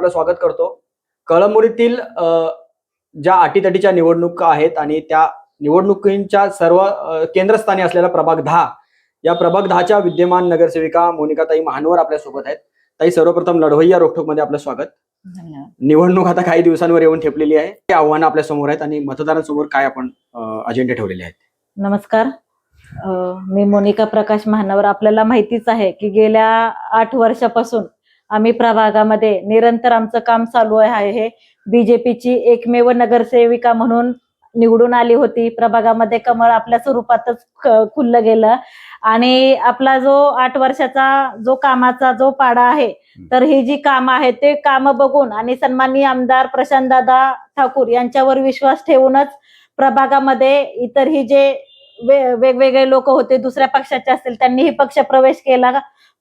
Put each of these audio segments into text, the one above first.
आपलं स्वागत करतो. कळंबोलीतील अ, ज्या अटीतटीच्या निवडणुका आहेत आणि त्या निवडणुकींच्या सर्व केंद्रस्थानी असलेला प्रभाग दहा या प्रभाग दहाच्या विद्यमान नगरसेविका मोनिकाताई महानवर आपल्यासोबत आहेत. ताई सर्वप्रथम लढवय्या रोखोकमध्ये आपलं स्वागत. निवडणूक आता काही दिवसांवर येऊन ठेपलेली आहे. ते आव्हानं आपल्यासमोर आहेत आणि मतदारांसमोर काय आपण अजेंडे ठेवलेले आहेत? नमस्कार. मी मोनिका प्रकाश महानवर आपल्याला माहितीच आहे की गेल्या आठ वर्षापासून आम्ही प्रभागामध्ये निरंतर आमचं काम चालू आहे. हे बीजेपीची एकमेव नगरसेविका म्हणून निवडून आली होती. प्रभागामध्ये कमळ आपल्या स्वरूपातच खुललं गेलं. आणि आपला जो आठ वर्षाचा जो कामाचा जो पाडा आहे तर ही जी काम आहे ते काम बघून आणि सन्माननीय आमदार प्रशांतदादा ठाकूर यांच्यावर विश्वास ठेवूनच प्रभागामध्ये इतर ही जे वेगवेगळे लोक होते दुसऱ्या पक्षाचे असतील त्यांनीही पक्ष प्रवेश केला.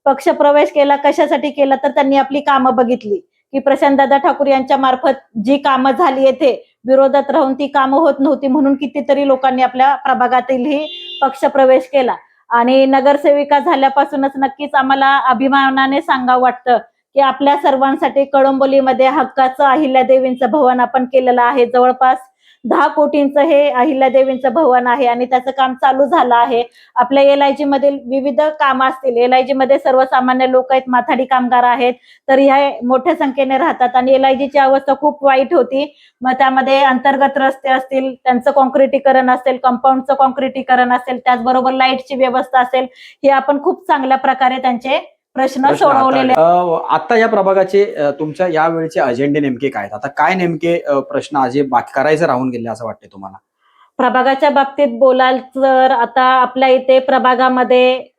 पक्ष प्रवेश केला कशासाठी केला तर त्यांनी आपली कामं बघितली. की प्रशांतदादा ठाकूर यांच्या मार्फत जी कामं झाली येथे विरोधात राहून ती कामं होत नव्हती म्हणून कितीतरी लोकांनी आपल्या प्रभागातीलही पक्ष प्रवेश केला. आणि नगरसेविका झाल्यापासूनच नक्कीच आम्हाला अभिमानाने सांगावं वाटतं की आपल्या सर्वांसाठी कळंबोलीमध्ये हक्काचं अहिल्यादेवींचं भवन आपण केलेलं आहे. जवळपास दहा कोटींचं हे अहिल्यादेवींचं भवन आहे आणि त्याचं काम चालू झालं आहे. आपल्या एल आय जी मधील विविध कामं असतील. एल आय जी मध्ये सर्वसामान्य लोक आहेत माथाडी कामगार आहेत. तर ह्या मोठ्या संख्येने राहतात आणि एल आय जीची अवस्था खूप वाईट होती. मग त्यामध्ये अंतर्गत रस्ते असतील त्यांचं कॉन्क्रिटीकरण असेल कंपाऊंडचं कॉन्क्रिटीकरण असेल त्याचबरोबर लाईटची व्यवस्था असेल. हे आपण खूप चांगल्या प्रकारे त्यांचे प्रश्न सोडवलेले आता या प्रभागाचे तुमच्या या वेळचे अजेंडे नेमके काय आहेत? आता काय नेमके प्रश्न आज बाकी करायचे राहून गेले असं वाटतंय तुम्हाला? प्रभागाच्या बाबतीत बोलाल तर आता आपल्या इथे प्रभागामध्ये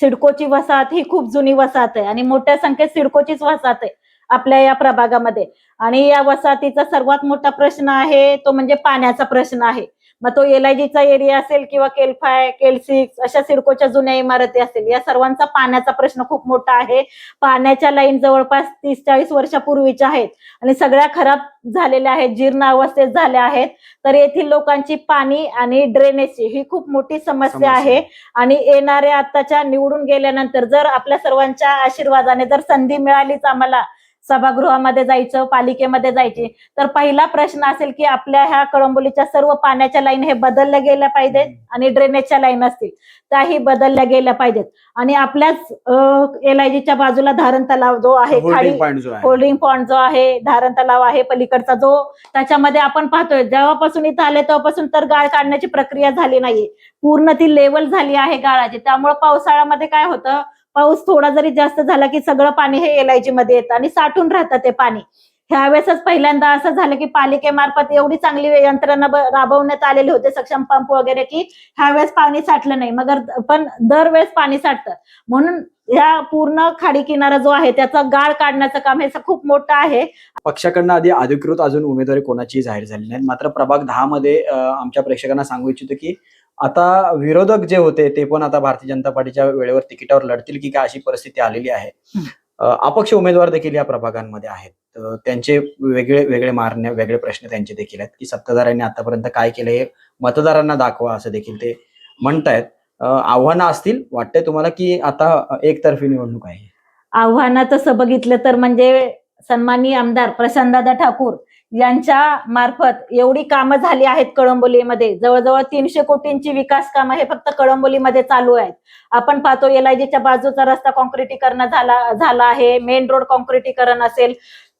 सिडकोची वसाहत ही खूप जुनी वसाहत आहे आणि मोठ्या संख्येत सिडकोचीच वसाहत आहे आपल्या या प्रभागामध्ये. आणि या वसाहतीचा सर्वात मोठा प्रश्न आहे तो म्हणजे पाण्याचा प्रश्न आहे. मग तो एल आय जीचा एरिया असेल किंवा केल फाय केल सिक्स अशा सिडकोच्या जुन्या इमारती असतील या सर्वांचा पाण्याचा प्रश्न खूप मोठा आहे. पाण्याच्या लाईन जवळपास तीस चाळीस वर्षापूर्वीच्या आहेत. आणि सगळ्या खराब झालेल्या आहेत जीर्ण अवस्थेत झाल्या आहेत. तर येथील लोकांची पाणी आणि ड्रेनेजची ही खूप मोठी समस्या समस्या. आहे. आणि येणाऱ्या आताच्या निवडून गेल्यानंतर जर आपल्या सर्वांच्या आशीर्वादाने जर संधी मिळालीच आम्हाला सभागृहामध्ये जायचं पालिकेमध्ये जायची. तर पहिला प्रश्न असेल की आपल्या ह्या कळंबोलीच्या सर्व पाण्याच्या लाईन हे बदलल्या गेल्या पाहिजेत आणि ड्रेनेजच्या लाईन असतील. त्याही बदलल्या गेल्या पाहिजेत. आणि आपल्याच एल आय जीच्या बाजूला धारण तलाव जो आहे खाडी होल्डिंग पॉइंट जो आहे. धारण तलाव आहे पलीकडचा जो त्याच्यामध्ये आपण पाहतोय जेव्हापासून इथं आले तेव्हापासून तर गाळ काढण्याची प्रक्रिया झाली नाहीये. पूर्ण ती लेवल झाली आहे गाळाची. त्यामुळे पावसाळ्यामध्ये काय होतं पाऊस थोडा जरी जास्त झाला की सगळं पाणी हे एलआयजी मध्ये येतं आणि साठून राहतं ते पाणी. ह्यावेळेसच पहिल्यांदा असं झालं की पालिकेमार्फत एवढी चांगली यंत्रणा राबवण्यात आलेली होते सक्षम पंप वगैरे की ह्यावेळेस पाणी साठलं नाही. मगर पण दरवेळेस पाणी साठतं. म्हणून या पूर्ण खाडी किनारा जो आहे त्याचा गाळ काढण्याचं काम हे खूप मोठं आहे. पक्षाकडनं आधी अधिकृत अजून उमेदवारी कोणाची जाहीर झाली नाही मात्र प्रभाग दहा मध्ये आमच्या प्रेक्षकांना सांगू इच्छितो की आता विरोधक जे होते ते पण आता भारतीय जनता पार्टीच्या वेळेवर तिकिटावर लढतील की काय अशी परिस्थिती आलेली आहे. अपक्ष उमेदवार देखील या प्रभागांमध्ये आहेत. त्यांचे वेगळे वेगळे मारणे वेगळे प्रश्न त्यांचे देखील आहेत की सत्ताधाऱ्यांनी आतापर्यंत काय केलं हे मतदारांना दाखवा असं देखील ते म्हणतायत. आव्हानं असतील वाटतंय तुम्हाला की आता एकतर्फी निवडणूक आहे? आव्हानं तसं बघितलं तर म्हणजे सन्माननीय आमदार प्रशांतदादा ठाकूर यांच्या मार्फत एवढी कामं झाली आहेत कळंबोलीमध्ये. जवळजवळ तीनशे कोटींची विकास कामं हे फक्त कळंबोलीमध्ये चालू आहेत. आपण पाहतो एल आय जीच्या बाजूचा रस्ता कॉन्क्रिटीकरण झाला झाला आहे. मेन रोड कॉन्क्रिटीकरण असेल.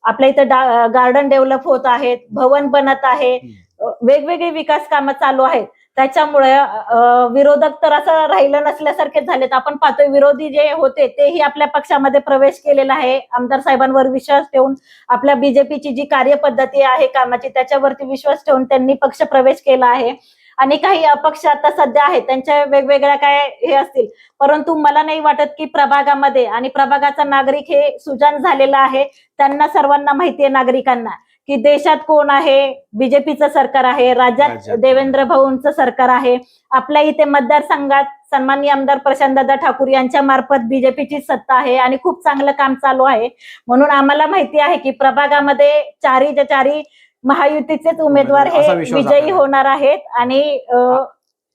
आपल्या इथं गार्डन डेव्हलप होत आहेत. भवन बनत आहे. वेगवेगळी विकास कामं चालू आहेत. त्याच्यामुळे विरोधक तर असं राहिलं नसल्यासारखेच झालेत. आपण पाहतोय विरोधी जे होते तेही आपल्या पक्षामध्ये प्रवेश केलेला आहे. आमदार साहेबांवर विश्वास ठेवून आपल्या बीजेपीची जी कार्यपद्धती आहे कामाची त्याच्यावरती विश्वास ठेवून त्यांनी पक्ष प्रवेश केला आहे. आणि काही अपक्ष आता सध्या आहेत त्यांच्या वेगवेगळ्या काय हे असतील. परंतु मला नाही वाटत की प्रभागामध्ये आणि प्रभागाचा नागरिक हे सुजान झालेला आहे. त्यांना सर्वांना माहिती आहे नागरिकांना. की देशात कोण आहे बीजेपीचं सरकार आहे राज्यात. देवेंद्र भाऊंचं सरकार आहे आपल्या इथे मतदारसंघात सन्माननीय आमदार प्रशांतदादा ठाकूर यांच्या मार्फत बीजेपीची सत्ता आहे आणि खूप चांगलं काम चालू आहे म्हणून आम्हाला माहिती आहे की प्रभागामध्ये चारीच्या चारी महायुतीचेच उमेदवार हे विजयी. होणार आहेत आणि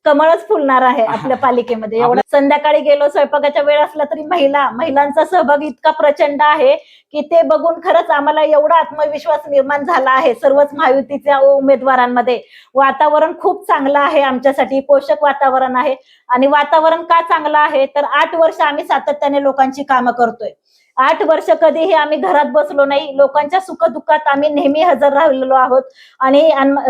कमळच फुलणार आहे आपल्या पालिकेमध्ये. एवढं संध्याकाळी गेलो स्वयंपाकाच्या वेळ असला तरी महिला महिलांचा सहभाग इतका प्रचंड आहे की ते बघून खरंच आम्हाला एवढा आत्मविश्वास निर्माण झाला आहे सर्वच महायुतीच्या उमेदवारांमध्ये. वातावरण खूप चांगलं आहे आमच्यासाठी पोषक वातावरण आहे. आणि वातावरण का चांगलं आहे? तर आठ वर्ष आम्ही सातत्याने लोकांची कामं करतोय. आठ वर्ष कधीही आम्ही घरात बसलो नाही. लोकांच्या सुखदुःखात आम्ही नेहमी हजर राहिलेलो आहोत. आणि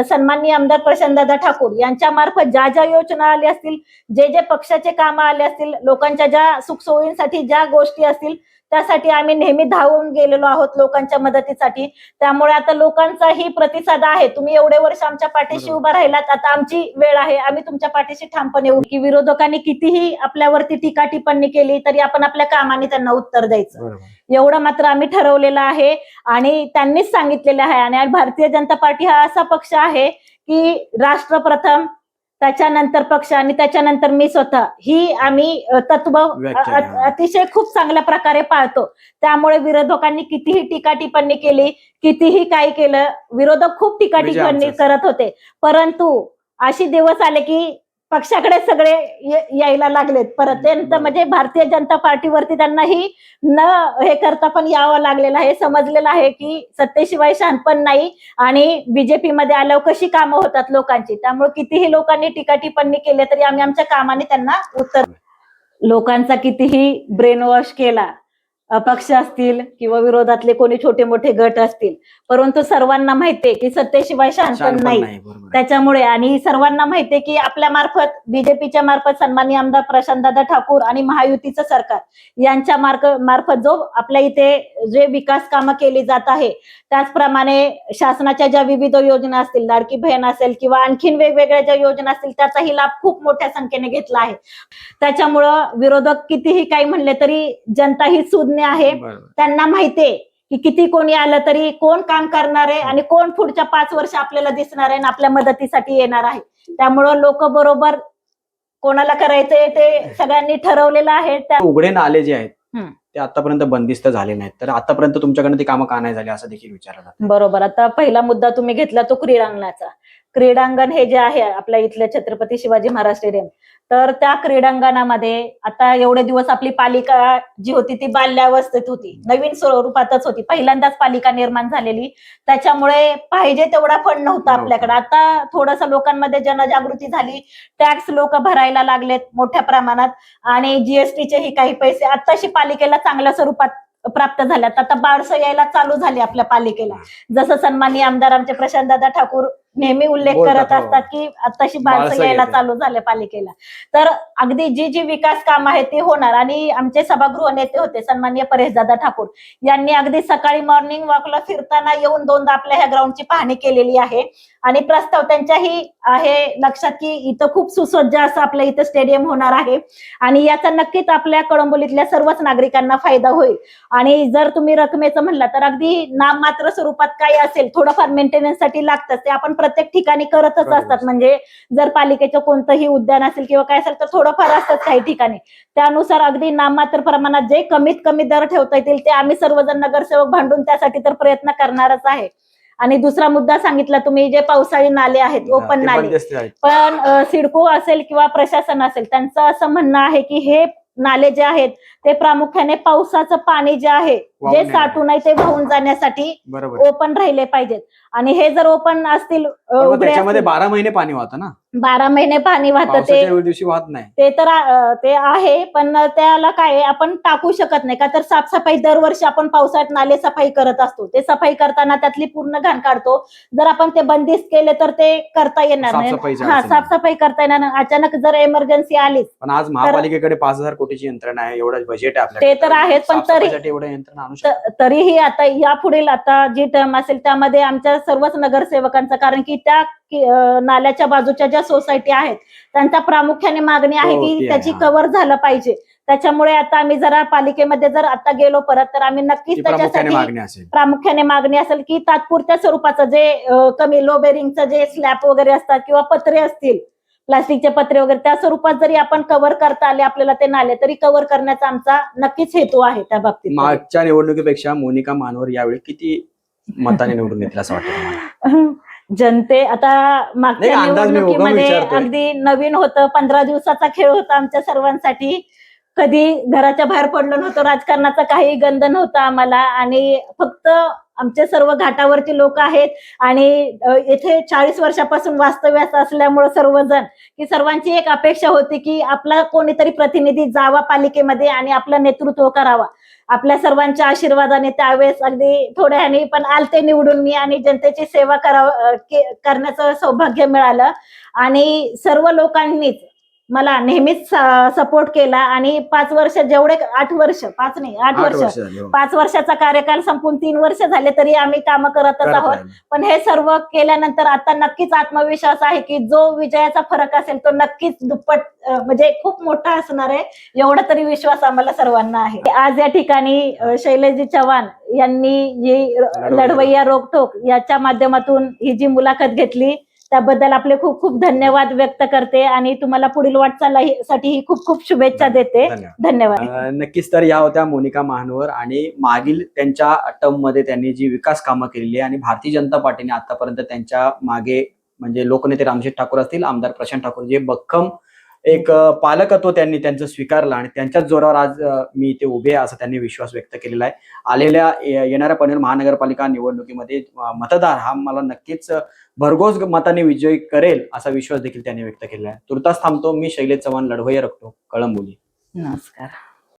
सन्माननीय आमदार प्रशांतदादा ठाकूर यांच्या मार्फत ज्या ज्या योजना आल्या असतील जे जे पक्षाचे कामं आले असतील लोकांच्या ज्या सुखसोयींसाठी ज्या गोष्टी असतील त्यासाठी आम्ही नेहमी धावून गेलेलो आहोत लोकांच्या मदतीसाठी. त्यामुळे आता लोकांचाही प्रतिसाद आहे. तुम्ही एवढे वर्ष आमच्या पाठीशी. उभा राहिलात आता आमची वेळ आहे. आम्ही तुमच्या पाठीशी ठामपणे उभी. की विरोधकांनी कितीही आपल्यावरती टीका टिप्पणी केली तरी आपण आपल्या कामाने त्यांना उत्तर द्यायचं. एवढं मात्र आम्ही ठरवलेलं आहे आणि त्यांनीच सांगितलेलं आहे. आणि भारतीय जनता पार्टी हा असा पक्ष आहे की राष्ट्र प्रथम त्याच्यानंतर पक्ष आणि त्याच्यानंतर मी स्वतः ही आम्ही तत्व. अतिशय खूप चांगल्या प्रकारे पाळतो त्यामुळे विरोधकांनी कितीही टीका टिप्पणी केली कितीही काही केलं विरोधक खूप टीका टिप्पणी आमचाच. करत होते परंतु अशी दिवस आले की पक्षाकडे सगळे यायला लागलेत. परत त्यांचं. म्हणजे भारतीय जनता पार्टीवरती त्यांनाही न हे करता पण यावं लागलेलं आहे. समजलेलं आहे की सत्तेशिवाय शहाणपण नाही आणि बीजेपी मध्ये आल्यावर कशी कामं होतात लोकांची. त्यामुळे कितीही लोकांनी टीका टिप्पणी केली तरी आम्ही आमच्या कामाने त्यांना उत्तर लोकांचा कितीही ब्रेन वॉश केला अपक्ष असतील किंवा विरोधातले कोणी छोटे मोठे गट असतील. परंतु सर्वांना माहितीये की सत्तेशिवाय शहाणपण नाही. त्याच्यामुळे आणि सर्वांना माहितीये की आपल्या मार्फत बीजेपीच्या मार्फत सन्माननीय आमदार प्रशांतदादा ठाकूर आणि महायुतीचं सरकार यांच्या मार्ग मार्फत जो आपल्या इथे जे विकास कामं केली जात आहे त्याचप्रमाणे शासनाच्या ज्या विविध योजना असतील लाडकी बहीण असेल किंवा आणखीन वेगवेगळ्या ज्या योजना असतील त्याचाही लाभ खूप मोठ्या संख्येने घेतला आहे. त्याच्यामुळं विरोधक कितीही काही म्हणले तरी जनता ही सुज्ञ आहे बरोबर. त्यांना माहितीये की किती कोणी आलं तरी कोण काम करणार आहे आणि कोण पुढच्या पाच वर्ष आपल्याला दिसणार आहे आणि आपल्या मदतीसाठी येणार आहे. त्यामुळं लोक बरोबर कोणाला करायचंय ते सगळ्यांनी ठरवलेलं आहे. त्या उघडे नाले जे आहेत. ते आतापर्यंत बंदिस्त झाले नाहीत. तर आतापर्यंत तुमच्याकडनं ती कामं का नाही झाली असं देखील विचारलं जातं? बरोबर. आता पहिला मुद्दा तुम्ही घेतला तो क्रीडांगणाचा. क्रीडांगण हे जे आहे आपल्या इथल्या छत्रपती शिवाजी महाराज स्टेडियम तर त्या क्रीडांगणामध्ये आता एवढे दिवस आपली पालिका जी होती ती बाल्यावस्थेत होती. नवीन स्वरूपातच होती. पहिल्यांदाच पालिका निर्माण झालेली. त्याच्यामुळे पाहिजे तेवढा फंड नव्हता. आपल्याकडे. आता थोडस लोकांमध्ये जनजागृती झाली. टॅक्स लोक भरायला लागलेत मोठ्या प्रमाणात. आणि जीएसटीचेही काही पैसे आताशी पालिकेला चांगल्या स्वरूपात प्राप्त झाल्यात. आता बारसं यायला चालू झाली आपल्या पालिकेला. जसं सन्माननीय आमदार आमचे प्रशांतदादा ठाकूर नेहमी उल्लेख करत हो. असतात की आताशी बारसं बारसं यायला. चालू झाले पालिकेला. तर अगदी जी जी विकास काम आहे ते होणार. आणि आमचे सभागृह नेते होते सन्माननीय परेशदादा ठाकूर. यांनी अगदी सकाळी मॉर्निंग वॉकला फिरताना येऊन दोनदा आपल्या ह्या ग्राउंडची पाहणी केलेली आहे. आणि प्रस्ताव त्यांच्याही आहे लक्षात की इथं खूप सुसज्ज असं आपल्या इथं स्टेडियम होणार आहे. आणि याचा नक्कीच आपल्या कळंबोलीतल्या सर्वच नागरिकांना फायदा होईल. आणि जर तुम्ही रकमेचं म्हणला तर अगदी नाममात्र स्वरूपात काय असेल थोडंफार मेंटेनन्ससाठी लागतं ते आपण प्रत्येक ठिकाणी करतच. असतात म्हणजे जर पालिकेचं कोणतंही उद्यान असेल किंवा काय असेल तर थोडंफार असतात काही ठिकाणी त्यानुसार अगदी नाममात्र प्रमाणात जे कमीत कमी दर ठेवता येतील ते आम्ही सर्वजण नगरसेवक भांडून त्यासाठी तर प्रयत्न करणारच आहे आणि दुसरा मुद्दा सांगितला तुम्ही जे पावसाळी नाले आहेत ओपन नाले. पण सिडको असेल किंवा प्रशासन असेल त्यांचं असं म्हणणं आहे की हे नाले जे आहेत ते प्रामुख्याने पावसाचं पाणी जे आहे जे. साठून आहे ते वाहून जाण्यासाठी ओपन राहिले पाहिजेत आणि हे जर ओपन असतील पण त्याच्यामध्ये बारा महिने पाणी वाहतं ना. बारा महिने पाणी वाहतं ते पावसाच्या दिवशी वाहत नाही. ते तर ते आहे पण त्याला काय आहे, आपण टाकू शकत नाही. का तर साफसफाई दरवर्षी आपण पावसाळ्यात नाले सफाई करत असतो. ते सफाई करताना त्यातली पूर्ण घाण काढतो. जर आपण ते बंदिस्त केले तर ते करता येणार नाही. हा अडचण. साफसफाई करता येणार नाही. अचानक जर एमर्जन्सी आलीच पण आज महापालिकेकडे पाच हजार कोटीची यंत्रणा आहे. एवढं बजेट आहे आपल्याकडे. ते तर आहेच, पण तरी- साफसफाईसाठी एवढं यंत्रणा आणू शकतो. त- तरीही आता यापुढील आता जी टर्म असेल त्यामध्ये आमच्या सर्वच नगरसेवकांचा कारण की त्या नाल्याच्या बाजूच्या ज्या सोसायटी आहेत त्यांचा प्रामुख्याने मागणी आहे हो, की त्याची. कव्हर झालं पाहिजे. त्याच्यामुळे आता आम्ही जरा पालिकेमध्ये जर आता गेलो परत तर आम्ही नक्कीच त्याच्यासाठी मागणी असेल. प्रामुख्याने मागणी असेल की तात्पुरत्या स्वरूपाचं जे कमी लो बेरिंगचं जे स्लॅब वगैरे असतात किंवा पत्रे असतील प्लास्टिकचे पत्रे वगैरे त्या स्वरूपात जरी आपण कव्हर करता आले आपल्याला ते नाले तरी कव्हर करण्याचा आमचा नक्कीच हेतू आहे त्या बाबतीत. मागच्या निवडणुकीपेक्षा मोनिका मानवर यावेळी किती मताने निवडून येतील असं वाटतं जनते आता मागच्या नाही, अंदाज मी उगम निवडणुकीमध्ये विचारतोय. अगदी नवीन होतं पंधरा दिवसाचा खेळ होता आमच्या सर्वांसाठी कधी घराच्या बाहेर पडलो नव्हतो राजकारणाचा काही गंध नव्हता आम्हाला आणि फक्त आमचे सर्व घाटावरती लोक आहेत. आणि येथे चाळीस वर्षापासून वास्तव्यास असल्यामुळे सर्वजण की सर्वांची एक अपेक्षा होती की आपला कोणीतरी प्रतिनिधी जावा पालिकेमध्ये आणि आपलं नेतृत्व करावा. आपल्या सर्वांच्या आशीर्वादाने त्यावेळेस अगदी थोड्याने पण आलते निवडून मी आणि जनतेची सेवा करावं करण्याचं सौभाग्य मिळालं. आणि सर्व लोकांनीच मला नेहमीच सपोर्ट केला आणि पाच वर्ष जेवढे आठ वर्ष पाच नाही आठ वर्ष हो. पाच वर्षाचा कार्यकाल संपून तीन वर्ष झाले तरी आम्ही काम करतच करत आहोत आहे. पण हे सर्व केल्यानंतर आता नक्कीच आत्मविश्वास आहे की जो विजयाचा फरक असेल तो नक्कीच दुप्पट म्हणजे खूप मोठा असणार आहे एवढा तरी विश्वास आम्हाला सर्वांना आहे आज या ठिकाणी शैलजी चव्हाण यांनी जी लढवय्या रोकटोक याच्या माध्यमातून ही जी मुलाखत घेतली त्याबद्दल आपले खूप खूप धन्यवाद व्यक्त करते आणि तुम्हाला पुढील वाटचालीसाठी खूप खूप शुभेच्छा देते. धन्यवाद. नक्कीच तर या होत्या मोनिका महानवर आणि मागील त्यांच्या टर्ममध्ये त्यांनी जी विकास कामं केलेली आणि भारतीय जनता पार्टीने आतापर्यंत त्यांच्या मागे म्हणजे लोकनेते रामशेठ ठाकूर असतील आमदार प्रशांत ठाकूर जे भक्कम एक पालकत्व त्यांनी त्यांचं स्वीकारलं आणि त्यांच्याच जोरावर आज मी इथे उभे आहे असा त्यांनी विश्वास व्यक्त केलेला आहे. आलेल्या येणाऱ्या पनवेल महानगरपालिका निवडणुकीमध्ये मतदार हा मला नक्कीच भरघोस मताने विजयी करेल असा विश्वास देखील त्यांनी व्यक्त केलेला आहे. तुर्तास थांबतो. मी शैलेश चव्हाण लढवय्या रखतो. कळंबोली. नमस्कार.